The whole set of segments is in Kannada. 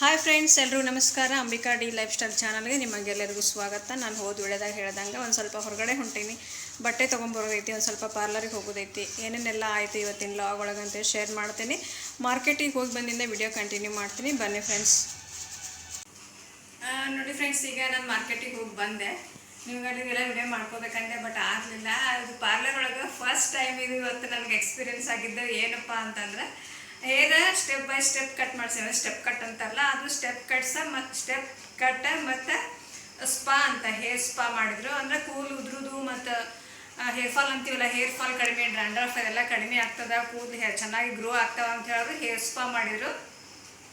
ಹಾಯ್ ಫ್ರೆಂಡ್ಸ್ ಎಲ್ಲರೂ ನಮಸ್ಕಾರ. ಅಂಬಿಕಾ ಡಿ ಲೈಫ್ ಸ್ಟೈಲ್ ಚಾನಲ್ಗೆ ನಿಮಗೆಲ್ಲರಿಗೂ ಸ್ವಾಗತ. ನಾನು ಹೋದ ವೇಳೆದಾಗ ಹೇಳ್ದಂಗೆ ಒಂದು ಸ್ವಲ್ಪ ಹೊರಗಡೆ ಹೊಂಟೀನಿ. ಬಟ್ಟೆ ತೊಗೊಂಬರೋದೈತಿ, ಒಂದು ಸ್ವಲ್ಪ ಪಾರ್ಲರಿಗೆ ಹೋಗೋದೈತಿ. ಏನೇನೆಲ್ಲ ಆಯಿತು ಇವತ್ತಿನ ಲಾಗ್ ಒಳಗಂತ ಶೇರ್ ಮಾಡ್ತೀನಿ. ಮಾರ್ಕೆಟಿಗೆ ಹೋಗಿ ಬಂದಿಂದ ವಿಡಿಯೋ ಕಂಟಿನ್ಯೂ ಮಾಡ್ತೀನಿ. ಬನ್ನಿ ಫ್ರೆಂಡ್ಸ್ ನೋಡಿ ಫ್ರೆಂಡ್ಸ್ ಈಗ ನಾನು ಮಾರ್ಕೆಟಿಗೆ ಹೋಗಿ ಬಂದೆ. ನಿಮ್ಗಳಿಗೆಲ್ಲ ವಿಡಿಯೋ ಮಾಡ್ಕೋಬೇಕಂದೆ ಬಟ್ ಆಗಲಿಲ್ಲ. ಅದು ಪಾರ್ಲರ್ ಒಳಗೆ ಫಸ್ಟ್ ಟೈಮ್ ಇದು ಇವತ್ತು ನನಗೆ ಎಕ್ಸ್ಪೀರಿಯನ್ಸ್ ಆಗಿದ್ದು ಏನಪ್ಪ ಅಂತಂದ್ರೆ hair step by step cut ಮಾಡ್ಸೇವೆ. Step cut ಅಂತಾರಲ್ಲ, ಅದು ಸ್ಟೆಪ್ ಕಟ್ಸ ಮತ್ತು ಸ್ಟೆಪ್ ಕಟ್ ಮತ್ತು ಸ್ಪಾ ಅಂತ ಹೇರ್ ಸ್ಪಾ ಮಾಡಿದ್ರು. ಅಂದರೆ ಕೂದಲು ಉದುರುದು ಮತ್ತು ಹೇರ್ ಫಾಲ್ ಅಂತೀವಲ್ಲ ಹೇರ್ ಫಾಲ್ ಕಡಿಮೆ ಡ್ಯಾಂಡ್ರಫ್ ಎಲ್ಲ ಕಡಿಮೆ ಆಗ್ತದೆ. ಕೂದಲು ಚೆನ್ನಾಗಿ ಗ್ರೋ ಆಗ್ತಾವ ಅಂತ ಹೇಳಿದ್ರು ಹೇರ್ ಸ್ಪಾ ಮಾಡಿದ್ರು.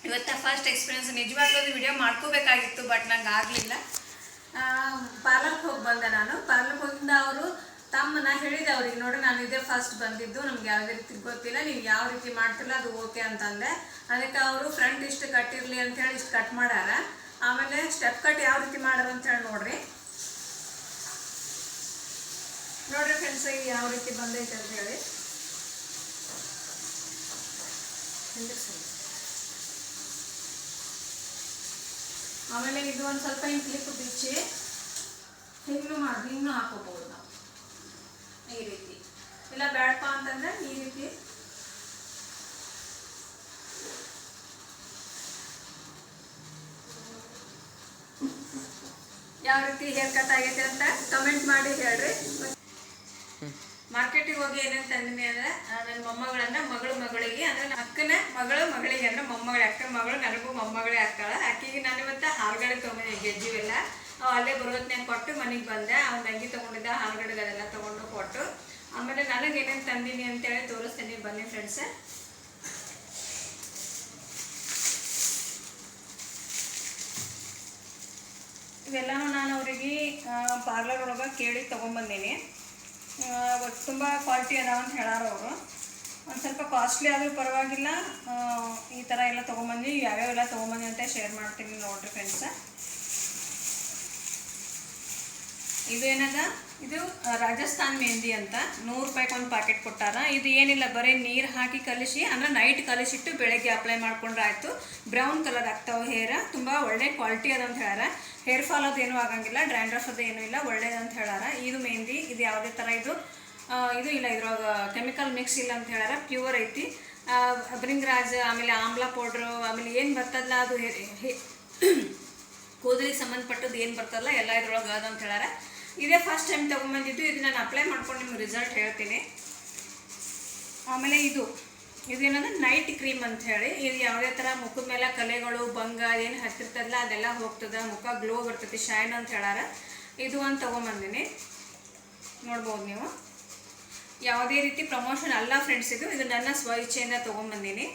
ಇವತ್ತು ಫಸ್ಟ್ ಎಕ್ಸ್ಪೀರಿಯನ್ಸ್ ನಿಜವಾಗ್ಲೂ ವಿಡಿಯೋ ಮಾಡ್ಕೋಬೇಕಾಗಿತ್ತು ಬಟ್ ನಂಗೆ ಆಗಲಿಲ್ಲ. ಪಾರ್ಲರ್ಗೆ ಹೋಗಿ ಬಂದೆ ನಾನು. ಅವರು ತಮ್ಮ ನಾ ಹೇಳಿದೆ ಅವ್ರಿಗೆ ನೋಡಿ ನಾನು ಇದೇ ಫಸ್ಟ್ ಬಂದಿದ್ದು, ನಮ್ಗೆ ಯಾವ ರೀತಿ ಗೊತ್ತಿಲ್ಲ ನೀವು ಯಾವ ರೀತಿ ಮಾಡ್ತಿಲ್ಲ, ಅದು ಓಕೆ ಅಂತಂದೆ. ಅದಕ್ಕೆ ಅವರು ಫ್ರಂಟ್ ಇಷ್ಟು ಕಟ್ಟಿರಲಿ ಅಂತೇಳಿ ಇಷ್ಟು ಕಟ್ ಮಾಡ್ಯಾರ ಆಮೇಲೆ ಸ್ಟೆಪ್ ಕಟ್ ಯಾವ ರೀತಿ ಮಾಡ್ಯಾರ ಅಂತೇಳಿ ನೋಡ್ರಿ. ನೋಡ್ರಿ ಫ್ರೆಂಡ್ಸ್ ಈಗ ಯಾವ ರೀತಿ ಬಂದೈತೆ ಅಂತ ಹೇಳಿ. ಆಮೇಲೆ ಇದು ಒಂದು ಸ್ವಲ್ಪ ಹಿಂಗೆ ಕ್ಲಿಪ್ ಬಿಚ್ಚಿ ಹಿಂಗೂ ಮಾಡಿ ಹಿಂಗೂ ಹಾಕೋಬಹುದು ನಾವು ಈ ರೀತಿ ಇಲ್ಲ ಬೇಡಪ್ಪ ಅಂತಂದ್ರೆ ಈ ರೀತಿ ಯಾವ ರೀತಿ ಹೇರ್ ಕಟ್ ಆಗೈತೆ ಅಂತ ಕಮೆಂಟ್ ಮಾಡಿ ಹೇಳ್ರಿ. ಮಾರ್ಕೆಟಿಗೆ ಹೋಗಿ ಏನೇನು ತಂದಿನಿ ಅಂದ್ರೆ ನನ್ನ ಮೊಮ್ಮಗಳನ್ನ ಮಗಳು ಮಗಳಿಗೆ, ಅಂದ್ರೆ ಅಕ್ಕನ ಮಗಳು ಮಗಳಿಗೆ, ಅಂದ್ರೆ ಮೊಮ್ಮಗಳ, ಅಕ್ಕನ ಮಗಳು ನನಗೂ ಮೊಮ್ಮಗಳೇ ಅಕ್ಕಳ ಅಕ್ಕಿಗೆ ನಾನು ಇವತ್ತು ಹಾಲ್ಗಡೆ ತೊಗೊಂಬಂದೆ ಗೆಜ್ಜಿವೆಲ್ಲ ಅವು ಅಲ್ಲೇ ಬರೋತ್ನ್ಯಾಗ ಕೊಟ್ಟು ಮನೆಗೆ ಬಂದೆ ಅವ್ನ ಅಂಗಿ ತೊಗೊಂಡಿದ್ದ ಹಾಲ್ಗಡೆಗಳೆಲ್ಲ ತೊಗೊಂಡು ಕೊಟ್ಟು, ಆಮೇಲೆ ನನಗೆ ಏನೇನು ತಂದೀನಿ ಅಂತೇಳಿ ತೋರಿಸ್ತೀನಿ, ಬನ್ನಿ ಫ್ರೆಂಡ್ಸ್ ಇವೆಲ್ಲನೂ ನಾನು ಅವರಿಗೆ ಪಾರ್ಲರ್ ಒಳಗೆ ಕೇಳಿ ತೊಗೊಂಬಂದೀನಿ. ತುಂಬ ಕ್ವಾಲಿಟಿ ಅದಾವ ಅಂತ ಹೇಳಾರ ಅವರು. ಒಂದು ಸ್ವಲ್ಪ ಕಾಸ್ಟ್ಲಿ ಆದರೂ ಪರವಾಗಿಲ್ಲ. ಈ ಥರ ಎಲ್ಲ ತೊಗೊಂಬಂದು ಯಾವ್ಯಾವೆಲ್ಲ ತೊಗೊಂಬಂದು ಅಂತ ಶೇರ್ ಮಾಡ್ತೀನಿ ನೋಡಿರಿ ಫ್ರೆಂಡ್ಸ ಇದು ಏನದ? ಇದು ರಾಜಸ್ಥಾನ್ ಮೆಹಂದಿ ಅಂತ. ನೂರು ರೂಪಾಯಿಗೆ ಒಂದು ಪ್ಯಾಕೆಟ್ ಕೊಟ್ಟಾರ. ಇದು ಏನಿಲ್ಲ, ಬರೀ ನೀರು ಹಾಕಿ ಕಲಿಸಿ, ಅಂದ್ರೆ ನೈಟ್ ಕಲಿಸಿಟ್ಟು ಬೆಳಗ್ಗೆ ಅಪ್ಲೈ ಮಾಡ್ಕೊಂಡ್ರೆ ಆಯಿತು. ಬ್ರೌನ್ ಕಲರ್ ಆಗ್ತಾವೆ ಹೇರ್ ತುಂಬ ಒಳ್ಳೆ ಕ್ವಾಲಿಟಿ ಅದ ಅಂತ ಹೇಳ್ಯಾರ. ಹೇರ್ ಫಾಲ್ ಅದೇನು ಆಗಂಗಿಲ್ಲ ಡ್ರ್ಯಾಂಡ್ರಫ್ ಅದು ಏನೂ ಇಲ್ಲ ಒಳ್ಳೇದಂತ ಹೇಳ್ಯಾರ. ಇದು ಮೆಹಂದಿ ಇದು ಯಾವುದೇ ಥರ ಇದು ಇದು ಇಲ್ಲ, ಇದ್ರೊಳಗೆ ಕೆಮಿಕಲ್ ಮಿಕ್ಸ್ ಇಲ್ಲ ಅಂತ ಹೇಳ್ಯಾರ. ಪ್ಯೂರ್ ಐತಿ. ಬ್ರಿಂಗ್ರಾಜ್ ಆಮೇಲೆ ಆಮ್ಲ ಪೌಡ್ರು ಆಮೇಲೆ ಏನು ಬರ್ತದಲ್ಲ ಅದು ಕೂದಲಿಗೆ ಸಂಬಂಧಪಟ್ಟದ್ದು ಏನು ಬರ್ತದಲ್ಲ, ಎಲ್ಲ ಇದ್ರೊಳಗೆ ಅದು ಅಂತ ಹೇಳಾರೆ ಇದೇ ಫಸ್ಟ್ ಟೈಮ್ ತೊಗೊಂಬಂದಿದ್ದು, ಇದು ನಾನು ಅಪ್ಲೈ ಮಾಡ್ಕೊಂಡು ನಿಮ್ಗೆ ರಿಸಲ್ಟ್ ಹೇಳ್ತೀನಿ. ಆಮೇಲೆ ಇದು ಇದೇನಂದ್ರೆ ನೈಟ್ ಕ್ರೀಮ್ ಅಂತ ಹೇಳಿ. ಇದು ಯಾವುದೇ ಥರ ಮುಖದ ಮೇಲೆ ಕಲೆಗಳು, ಭಂಗ, ಏನು ಹತ್ತಿರ್ತದಲ್ಲ, ಅದೆಲ್ಲ ಹೋಗ್ತದೆ. ಮುಖ ಗ್ಲೋ ಬರ್ತೈತಿ ಶೈನ್ ಅಂತ ಹೇಳಾರ ಇದು ಒಂದು ತೊಗೊಂಬಂದಿನಿ. ನೋಡ್ಬೋದು ನೀವು. ಯಾವುದೇ ರೀತಿ ಪ್ರಮೋಷನ್ ಅಲ್ಲ ಫ್ರೆಂಡ್ಸ್ ಇದು. ಇದು ನನ್ನ ಸ್ವ ಇಚ್ಛೆಯಿಂದ ತೊಗೊಂಬಂದಿನಿ.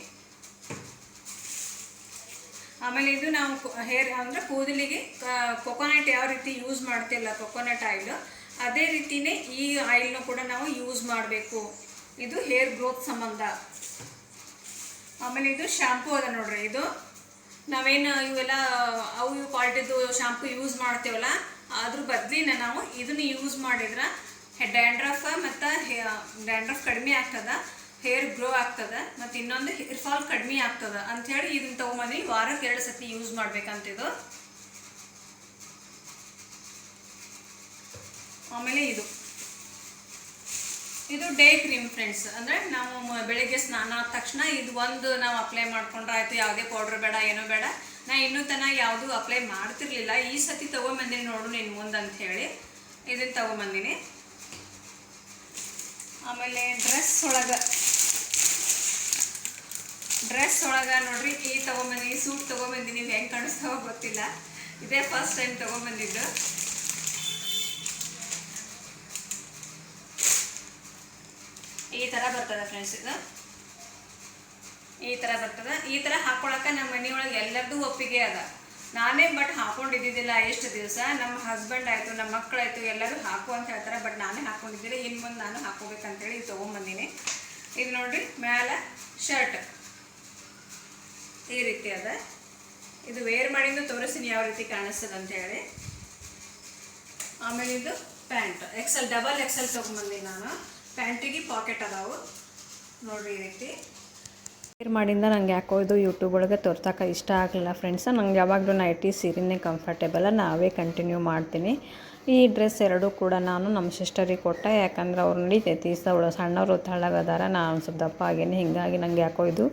ಆಮೇಲೆ ಇದು ನಾವು ಹೇರ್ ಅಂದರೆ ಕೂದಲಿಗೆ ಕೊಕೊನಟ್ ಯಾವ ರೀತಿ ಯೂಸ್ ಮಾಡ್ತಿಲ್ಲ ಕೊಕೊನಟ್ ಆಯಿಲು ಅದೇ ರೀತಿನೇ ಈ ಆಯಿಲ್ನ ಕೂಡ ನಾವು ಯೂಸ್ ಮಾಡಬೇಕು. ಇದು ಹೇರ್ ಗ್ರೋತ್ ಸಂಬಂಧ. ಆಮೇಲೆ ಇದು ಶ್ಯಾಂಪೂ ಅದ ನೋಡ್ರಿ ಇದು. ನಾವೇನು ಇವೆಲ್ಲ, ಅವು ಇವು ಕ್ವಾಲಿಟಿದು ಶ್ಯಾಂಪು ಯೂಸ್ ಮಾಡ್ತೇವಲ್ಲ, ಅದ್ರ ಬದಲಿನ ನಾವು ಇದನ್ನ ಯೂಸ್ ಮಾಡಿದ್ರೆ ಡ್ಯಾಂಡ್ರಫ್ ಮತ್ತು ಡ್ಯಾಂಡ್ರಫ್ ಕಡಿಮೆ ಆಗ್ತದ. ಹೇರ್ ಗ್ರೋ ಆಗ್ತದೆ, ಮತ್ತು ಇನ್ನೊಂದು ಹೇರ್ ಫಾಲ್ ಕಡಿಮೆ ಆಗ್ತದೆ ಅಂಥೇಳಿ ಇದನ್ನ ತೊಗೊಂಬಂದು ವಾರಕ್ಕೆ ಎರಡು ಸತಿ ಯೂಸ್ ಮಾಡ್ಬೇಕಂತಿದು. ಆಮೇಲೆ ಇದು. ಇದು ಡೇ ಕ್ರೀಮ್ ಫ್ರೆಂಡ್ಸ್ ಅಂದರೆ ನಾವು ಬೆಳಿಗ್ಗೆ ಸ್ನಾನ ಆದ ತಕ್ಷಣ ಇದು ಒಂದು ನಾವು ಅಪ್ಲೈ ಮಾಡ್ಕೊಂಡ್ರೆ ಆಯಿತು, ಯಾವುದೇ ಪೌಡ್ರ್ ಬೇಡ, ಏನೂ ಬೇಡ. ನಾ ಇನ್ನೂ ತನಕ ಯಾವುದೂ ಅಪ್ಲೈ ಮಾಡ್ತಿರ್ಲಿಲ್ಲ. ಈ ಸತಿ ತೊಗೊಂಬಂದಿನಿ ನೋಡು ನಿನ್ನ ಮುಂದೆ ಅಂತ ಹೇಳಿ ಇದನ್ನು ತೊಗೊಂಬಂದಿನಿ. ಆಮೇಲೆ ಡ್ರೆಸ್ ಒಳಗೆ. ಡ್ರೆಸ್ ಒಳಗೆ ನೋಡ್ರಿ ಈ ತೊಗೊಂಬಂದಿನಿ ಸೂಟ್ ತೊಗೊಂಬಂದಿನಿ ಹೆಂಗೆ ಕಾಣಿಸ್ತಾವ ಗೊತ್ತಿಲ್ಲ. ಇದೇ ಫಸ್ಟ್ ಟೈಮ್ ತೊಗೊಂಬಂದಿದ್ದು. ಈ ಥರ ಬರ್ತದೆ ಫ್ರೆಂಡ್ಸ್ ಇದು. ಈ ಥರ ಬರ್ತದೆ. ಈ ಥರ ಹಾಕೊಳಕ್ಕೆ ನಮ್ಮ ಮನೆಯೊಳಗೆ ಎಲ್ಲರದ್ದು ಒಪ್ಪಿಗೆ ಅದ. ನಾನೇ ಬಟ್ ಹಾಕೊಂಡಿದ್ದಿದ್ದಿಲ್ಲ ಎಷ್ಟು ದಿವಸ. ನಮ್ಮ ಹಸ್ಬೆಂಡ್ ಆಯಿತು ನಮ್ಮ ಮಕ್ಕಳಾಯಿತು ಎಲ್ಲರೂ ಹಾಕು ಅಂತ ಹೇಳ್ತಾರೆ ಬಟ್ ನಾನೇ ಹಾಕೊಂಡಿದ್ದೀನಿ ಇನ್ನು ಮುಂದೆ ನಾನು ಹಾಕೋಬೇಕಂತೇಳಿ ಇದು ತೊಗೊಂಬಂದಿನಿ. ಇದು ನೋಡ್ರಿ, ಮ್ಯಾಲ ಶರ್ಟ್ ಈ ರೀತಿ ಅದ. ಇದು ವೇರ್ ಮಾಡಿದ್ದು ತೋರಿಸ್ತೀನಿ ಯಾವ ರೀತಿ ಕಾಣಿಸ್ತದೆ ಅಂತ ಹೇಳಿ. ಆಮೇಲೆ ಇದು ಪ್ಯಾಂಟ್. ಎಕ್ಸೆಲ್ ಡಬಲ್ ಎಕ್ಸೆಲ್ ತೊಗೊಂಬಂದಿನಿ ನಾನು. ಪ್ಯಾಂಟಿಗೆ ಪಾಕೆಟ್ ಅದಾವು. ನೋಡ್ರಿ ಈ ರೀತಿ. ವೇರ್ ಮಾಡಿಂದ ನಂಗೆ ಯಾಕೋ ಇದು ಯೂಟ್ಯೂಬ್ ಒಳಗೆ ತೋರ್ಸಕ್ಕೆ ಇಷ್ಟ ಆಗಲಿಲ್ಲ ಫ್ರೆಂಡ್ಸ್ ನಂಗೆ ಯಾವಾಗಲೂ ನೈಟಿ ಸೀರೆನೇ ಕಂಫರ್ಟೇಬಲ್ ನಾವೇ ಕಂಟಿನ್ಯೂ ಮಾಡ್ತೀನಿ. ಈ ಡ್ರೆಸ್ ಎರಡೂ ಕೂಡ ನಾನು ನಮ್ಮ ಸಿಸ್ಟರಿಗೆ ಕೊಟ್ಟೆ. ಯಾಕಂದ್ರೆ ಅವ್ರು ನಡೀತೈತಿ ಅವಳು ಸಣ್ಣವರು, ತಳ್ಳಗದಾರ. ನಾನು ಸ್ವಲ್ಪ ದಪ್ಪ ಆಗೇನಿ. ಹೀಗಾಗಿ ನನಗೆ ಯಾಕೋ ಇದು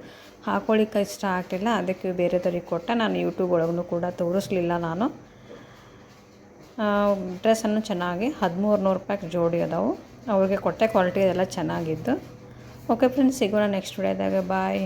ಹಾಕೊಳ್ಳಿಕ್ಕೆ ಇಷ್ಟ ಆಗಲಿಲ್ಲ. ಅದಕ್ಕೆ ಬೇರೆದವ್ರಿಗೆ ಕೊಟ್ಟೆ. ನಾನು ಯೂಟ್ಯೂಬ್ ಒಳಗೂ ಕೂಡ ತೋರಿಸ್ಲಿಲ್ಲ ನಾನು. ಡ್ರೆಸ್ಸನ್ನು ಚೆನ್ನಾಗಿ ಹದಿಮೂರು ನೂರು ರೂಪಾಯಿಗೆ ಜೋಡಿ ಅದಾವು. ಅವ್ರಿಗೆ ಕೊಟ್ಟೆ. ಕ್ವಾಲಿಟಿ ಅದೆಲ್ಲ ಚೆನ್ನಾಗಿತ್ತು. ಓಕೆ ಫ್ರೆಂಡ್ಸ್ ಸಿಗೋಣ ನೆಕ್ಸ್ಟ್ ವಿಡಿಯೋದಾಗ ಬಾಯ್